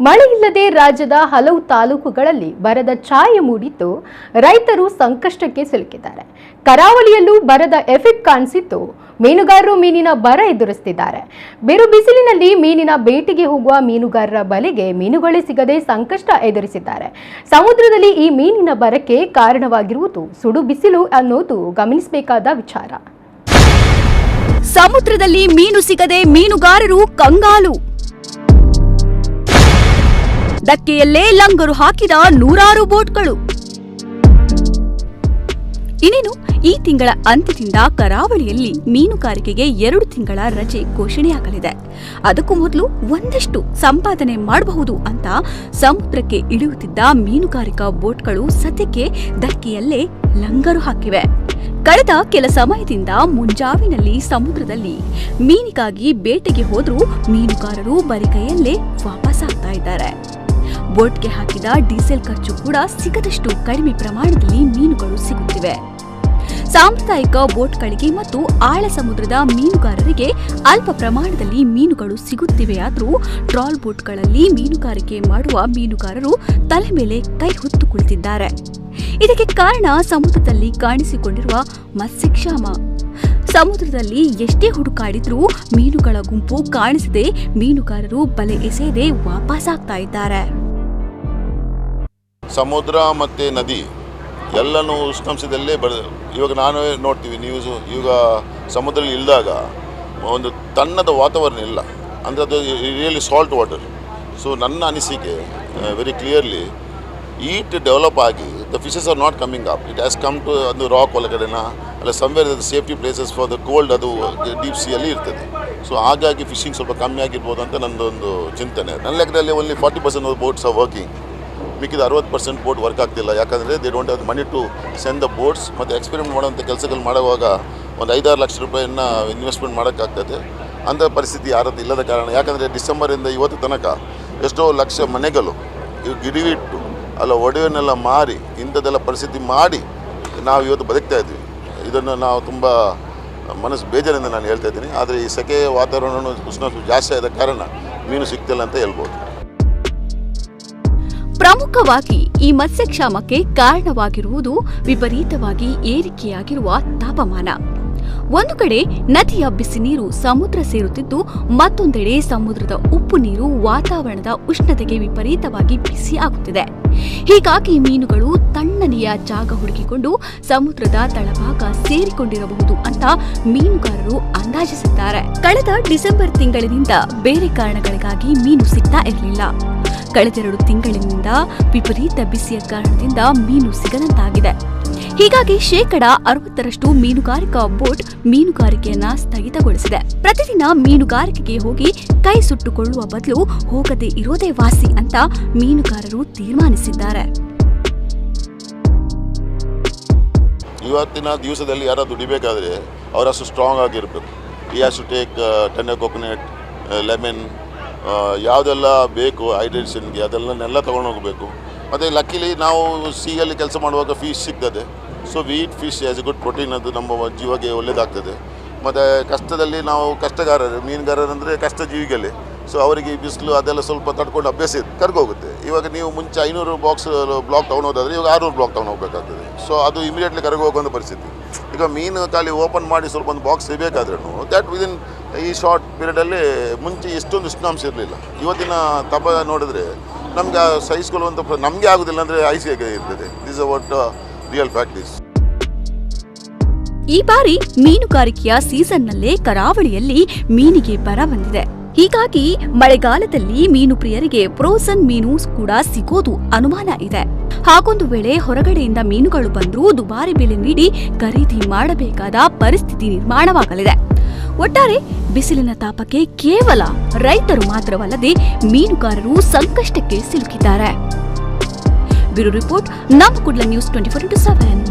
ಮಳೆ ಇಲ್ಲದೆ ರಾಜ್ಯದ ಹಲವು ತಾಲೂಕುಗಳಲ್ಲಿ ಬರದ ಛಾಯೆ ಮೂಡಿದ್ದು ರೈತರು ಸಂಕಷ್ಟಕ್ಕೆ ಸಿಲುಕಿದ್ದಾರೆ. ಕರಾವಳಿಯಲ್ಲೂ ಬರದ ಎಫೆಕ್ಟ್ ಕಾಣಿಸಿದ್ದು ಮೀನುಗಾರರು ಮೀನಿನ ಬರ ಎದುರಿಸುತ್ತಿದ್ದಾರೆ ಬಿರು ಬಿಸಿಲಿನಲ್ಲಿ ಮೀನಿನ ಬೇಟೆಗೆ ಹೋಗುವ ಮೀನುಗಾರರ ಬಲೆಗೆ ಮೀನುಗಳೇ ಸಿಗದೆ ಸಂಕಷ್ಟ ಎದುರಿಸಿದ್ದಾರೆ. ಸಮುದ್ರದಲ್ಲಿ ಈ ಮೀನಿನ ಬರಕ್ಕೆ ಕಾರಣವಾಗಿರುವುದು ಸುಡು ಬಿಸಿಲು ಅನ್ನೋದು ಗಮನಿಸಬೇಕಾದ ವಿಚಾರ. ಸಮುದ್ರದಲ್ಲಿ ಮೀನು ಸಿಗದೆ ಮೀನುಗಾರರು ಕಂಗಾಲು. ಧಕ್ಕೆಯಲ್ಲೇ ಲಂಗರು ಹಾಕಿದ ನೂರಾರು ಬೋಟ್ಗಳು. ಇನ್ನೇನು, ಈ ತಿಂಗಳ ಅಂತ್ಯದಿಂದ ಕರಾವಳಿಯಲ್ಲಿ ಮೀನುಗಾರಿಕೆಗೆ ಎರಡು ತಿಂಗಳ ರಜೆ ಘೋಷಣೆಯಾಗಲಿದೆ. ಅದಕ್ಕೂ ಮೊದಲು ಒಂದಷ್ಟು ಸಂಪಾದನೆ ಮಾಡಬಹುದು ಅಂತ ಸಮುದ್ರಕ್ಕೆ ಇಳಿಯುತ್ತಿದ್ದ ಮೀನುಗಾರಿಕಾ ಬೋಟ್ಗಳು ಸದ್ಯಕ್ಕೆ ಧಕ್ಕೆಯಲ್ಲೇ ಲಂಗರು ಹಾಕಿವೆ. ಕಳೆದ ಕೆಲ ಸಮಯದಿಂದ ಮುಂಜಾವಿನಲ್ಲಿ ಸಮುದ್ರದಲ್ಲಿ ಮೀನಿಗಾಗಿ ಬೇಟೆಗೆ ಹೋದರೂ ಮೀನುಗಾರರು ಬರಿಕೈಯಲ್ಲೇ ವಾಪಸ್ಸಾಗ್ತಾ ಇದ್ದಾರೆ. ಬೋಟ್ಗೆ ಹಾಕಿದ ಡೀಸೆಲ್ ಖರ್ಚು ಕೂಡ ಸಿಗದಷ್ಟು ಕಡಿಮೆ ಪ್ರಮಾಣದಲ್ಲಿ ಮೀನುಗಳು ಸಿಗುತ್ತಿವೆ. ಸಾಂಪ್ರದಾಯಿಕ ಬೋಟ್ಗಳಿಗೆ ಮತ್ತು ಆಳ ಸಮುದ್ರದ ಮೀನುಗಾರರಿಗೆ ಅಲ್ಪ ಪ್ರಮಾಣದಲ್ಲಿ ಮೀನುಗಳು ಸಿಗುತ್ತಿವೆಯಾದರೂ ಟ್ರಾಲ್ ಬೋಟ್ಗಳಲ್ಲಿ ಮೀನುಗಾರಿಕೆ ಮಾಡುವ ಮೀನುಗಾರರು ತಲೆ ಮೇಲೆ ಕೈ ಹೊತ್ತು ಕುಳಿತಿದ್ದಾರೆ ಇದಕ್ಕೆ ಕಾರಣ ಸಮುದ್ರದಲ್ಲಿ ಕಾಣಿಸಿಕೊಂಡಿರುವ ಮತ್ಸ್ಯಕ್ಷಾಮ. ಸಮುದ್ರದಲ್ಲಿ ಎಷ್ಟೇ ಹುಡುಕಾಡಿದ್ರೂ ಮೀನುಗಳ ಗುಂಪು ಕಾಣಿಸದೆ ಮೀನುಗಾರರು ಬಲೆ ಎಸೆಯದೆ ವಾಪಸ್ಸಾಗ್ತಾ ಇದ್ದಾರೆ. ಸಮುದ್ರ ಮತ್ತು ನದಿ ಎಲ್ಲನೂ ಉಷ್ಣಾಂಶದಲ್ಲೇ ಬರ, ಇವಾಗ ನಾನು ನೋಡ್ತೀವಿ ನ್ಯೂಸು ಈಗ ಸಮುದ್ರದಲ್ಲಿ ಇಲ್ಲದಾಗ ಒಂದು ತಣ್ಣದ ವಾತಾವರಣ ಇಲ್ಲ. ಅಂದರೆ ಅದು ರಿಯಲಿ ಸಾಲ್ಟ್ ವಾಟರ್ ಸೊ ನನ್ನ ಅನಿಸಿಕೆ ವೆರಿ ಕ್ಲಿಯರ್ಲಿ ಈಟ್ ಡೆವಲಪ್ ಆಗಿ the fishes are not coming up it has come to ಅದು ರಾಕ್ ಒಳಗಡೆನ, ಅಲ್ಲ somewhere safety places for the cold ಅದು ಡೀಪ್ ಸಿಯಲ್ಲಿ ಇರ್ತದೆ. ಸೊ ಹಾಗಾಗಿ ಫಿಶಿಂಗ್ ಸ್ವಲ್ಪ ಕಮ್ಮಿ ಆಗಿರ್ಬೋದು ಅಂತ ನನ್ನದೊಂದು ಚಿಂತನೆ. ನನ್ನ ಲೆಕ್ಕದಲ್ಲಿ only forty percent boats are working ಮಿಕ್ಕಿದ ಅರವತ್ತು ಪರ್ಸೆಂಟ್ ಬೋಟ್ ವರ್ಕ್ ಆಗ್ತಿಲ್ಲ. ಯಾಕಂದರೆ they don't have money to send the boats ಮತ್ತು ಎಕ್ಸ್ಪೆರಿಮೆಂಟ್ ಮಾಡೋಂಥ ಕೆಲಸಗಳು ಮಾಡುವಾಗ ಒಂದು ಐದಾರು ಲಕ್ಷ ರೂಪಾಯಿಯನ್ನು ಇನ್ವೆಸ್ಟ್ಮೆಂಟ್ ಮಾಡೋಕ್ಕಾಗ್ತದೆ ಅಂಥ ಪರಿಸ್ಥಿತಿ ಯಾರದ್ದು ಇಲ್ಲದ ಕಾರಣ. ಯಾಕಂದರೆ ಡಿಸೆಂಬರಿಂದ ಇವತ್ತು ತನಕ ಎಷ್ಟೋ ಲಕ್ಷ ಮನೆಗಳು ಇವು ಗಿಡವಿಟ್ಟು ಅಲ್ಲ ಒಡವೆನೆಲ್ಲ ಮಾರಿ ಇಂಥದ್ದೆಲ್ಲ ಪರಿಸ್ಥಿತಿ ಮಾಡಿ ನಾವು ಇವತ್ತು ಬದುಕ್ತಾ ಇದ್ವಿ. ಇದನ್ನು ನಾವು ತುಂಬ ಮನಸ್ಸು ಬೇಜಾರಿಂದ ನಾನು ಹೇಳ್ತಾ ಇದ್ದೀನಿ. ಆದರೆ ಈ ಸೆಕೆ ವಾತಾವರಣ ಉಷ್ಣಾಂಶ ಜಾಸ್ತಿ ಆದ ಕಾರಣ ಮೀನು ಸಿಗ್ತಿಲ್ಲ ಅಂತ ಹೇಳ್ಬೋದು. ಪ್ರಮುಖವಾಗಿ ಈ ಮತ್ಸ್ಯಕ್ಷಾಮಕ್ಕೆ ಕಾರಣವಾಗಿರುವುದು ವಿಪರೀತವಾಗಿ ಏರಿಕೆಯಾಗಿರುವ ತಾಪಮಾನ. ಒಂದು ಕಡೆ ನದಿಯ ಬಿಸಿ ನೀರು ಸಮುದ್ರ ಸೇರುತ್ತಿದ್ದು, ಮತ್ತೊಂದೆಡೆ ಸಮುದ್ರದ ಉಪ್ಪು ನೀರು ವಾತಾವರಣದ ಉಷ್ಣತೆಗೆ ವಿಪರೀತವಾಗಿ ಬಿಸಿಯಾಗುತ್ತಿದೆ ಹೀಗಾಗಿ ಮೀನುಗಳು ತಣ್ಣನೆಯ ಜಾಗ ಹುಡುಕಿಕೊಂಡು ಸಮುದ್ರದ ತಳಭಾಗ ಸೇರಿಕೊಂಡಿರಬಹುದು ಅಂತ ಮೀನುಗಾರರು ಅಂದಾಜಿಸಿದ್ದಾರೆ. ಕಳೆದ ಡಿಸೆಂಬರ್ ತಿಂಗಳಿನಿಂದ ಬೇರೆ ಕಾರಣಗಳಿಗಾಗಿ ಮೀನು ಸಿಗ್ತಾ ಇರಲಿಲ್ಲ. ಕಳೆದೆರಡು ತಿಂಗಳಿನಿಂದ ವಿಪರೀತ ಬಿಸಿಯ ಕಾರಣದಿಂದ ಮೀನು ಸಿಗದಂತಾಗಿದೆ. ಹೀಗಾಗಿ ಶೇಕಡ ಅರವತ್ತರಷ್ಟು ಮೀನುಗಾರಿಕಾ ಬೋಟ್ ಮೀನುಗಾರಿಕೆಯನ್ನ ಸ್ಥಗಿತಗೊಳಿಸಿದೆ. ಪ್ರತಿದಿನ ಮೀನುಗಾರಿಕೆಗೆ ಹೋಗಿ ಕೈ ಸುಟ್ಟುಕೊಳ್ಳುವ ಬದಲು ಹೋಗದೆ ಇರೋದೇ ವಾಸಿ ಅಂತ ಮೀನುಗಾರರು ತೀರ್ಮಾನಿಸಿದ್ದಾರೆ. ಇವತ್ತಿನ ದಿವಸದಲ್ಲಿ ಯಾರು ದುಡಿಬೇಕಾದ್ರೆ ಅವರಷ್ಟು ಸ್ಟ್ರಾಂಗ್ ಆಗಿರಬೇಕು. ಟೇಕ್ ಲೆಮನ್ ಯಾವುದೆಲ್ಲ ಬೇಕು ಹೈಡ್ರೇಷನ್ಗೆ ಅದೆಲ್ಲನೆಲ್ಲ ತೊಗೊಂಡು ಹೋಗಬೇಕು. ಮತ್ತು ಲಕ್ಕಿಲಿ ನಾವು ಸೀಯಲ್ಲಿ ಕೆಲಸ ಮಾಡುವಾಗ ಫಿಶ್ ಸಿಗ್ತದೆ. So we eat fish as a good protein ಅದು ನಮ್ಮ ಜೀವಕ್ಕೆ ಒಳ್ಳೆಯದಾಗ್ತದೆ ಮತ್ತು ಕಷ್ಟದಲ್ಲಿ ನಾವು ಕಷ್ಟಗಾರರು ಮೀನುಗಾರರಂದರೆ ಕಷ್ಟ ಜೀವಿಗಳೇ ಸೊ ಅವರಿಗೆ ಬಿಸಿಲು ಅದೆಲ್ಲ ಸ್ವಲ್ಪ ತಡ್ಕೊಂಡು ಅಭ್ಯಾಸ ಇದೆ, ಕರ್ಗೋಗುತ್ತೆ. ಇವಾಗ ನೀವು ಮುಂಚೆ ಐನೂರು ಬಾಕ್ಸ್ ಬ್ಲಾಕ್ ತೊಗೊಂಡೋದಾದ್ರೆ ಇವಾಗ ಆರುನೂರು ಬ್ಲಾಕ್ ತೊಗೊಂಡು ಹೋಗಬೇಕಾಗ್ತದೆ. ಸೊ ಅದು ಇಮಿಡಿಯೇಟ್ಲಿ ಕರಗೋಗುವಂಥ ಪರಿಸ್ಥಿತಿ. ಈಗ ಮೀನು ಖಾಲಿ ಓಪನ್ ಮಾಡಿ ಸ್ವಲ್ಪ ಒಂದು ಬಾಕ್ಸ್ ಸಿಗಬೇಕಾದ್ರೂ ದ್ಯಾಟ್ ವಿದಿನ್ ಈ ಶಾರ್ಟ್ ಪೀರಿಯಡಲ್ಲಿ ಮುಂಚೆ ಎಷ್ಟೊಂದು ಉಷ್ಣಾಂಶ ಇರಲಿಲ್ಲ. ಇವತ್ತಿನ ತಪ ನೋಡಿದ್ರೆ ನಮಗೆ ಸಹಿಸ್ಕೊಳ್ಳುವಂಥ ನಮಗೆ ಆಗೋದಿಲ್ಲ ಅಂದರೆ ಐಸ್ ಇರ್ತದೆ. This what real fact is ಈ ಬಾರಿ ಮೀನುಗಾರಿಕೆಯ ಸೀಸನ್ನಲ್ಲೇ ಕರಾವಳಿಯಲ್ಲಿ ಮೀನಿಗೆ ಬರ ಬಂದಿದೆ. ಹೀಗಾಗಿ ಮಳೆಗಾಲದಲ್ಲಿ ಮೀನು ಪ್ರಿಯರಿಗೆ ಫ್ರೋಸನ್ ಮೀನು ಕೂಡ ಸಿಗೋದು ಅನುಮಾನ ಇದೆ. ಹಾಗೊಂದು ವೇಳೆ ಹೊರಗಡೆಯಿಂದ ಮೀನುಗಳು ಬಂದರೂ ದುಬಾರಿ ಬೆಲೆ ನೀಡಿ ಖರೀದಿ ಮಾಡಬೇಕಾದ ಪರಿಸ್ಥಿತಿ ನಿರ್ಮಾಣವಾಗಲಿದೆ. ಒಟ್ಟಾರೆ ಬಿಸಿಲಿನ ತಾಪಕ್ಕೆ ಕೇವಲ ರೈತರು ಮಾತ್ರವಲ್ಲದೆ ಮೀನುಗಾರರು ಸಂಕಷ್ಟಕ್ಕೆ ಸಿಲುಕಿದ್ದಾರೆ. ಬ್ಯೂರೋ ರಿಪೋರ್ಟ್ ನಮ್ಮ Kudla news twenty four into seven.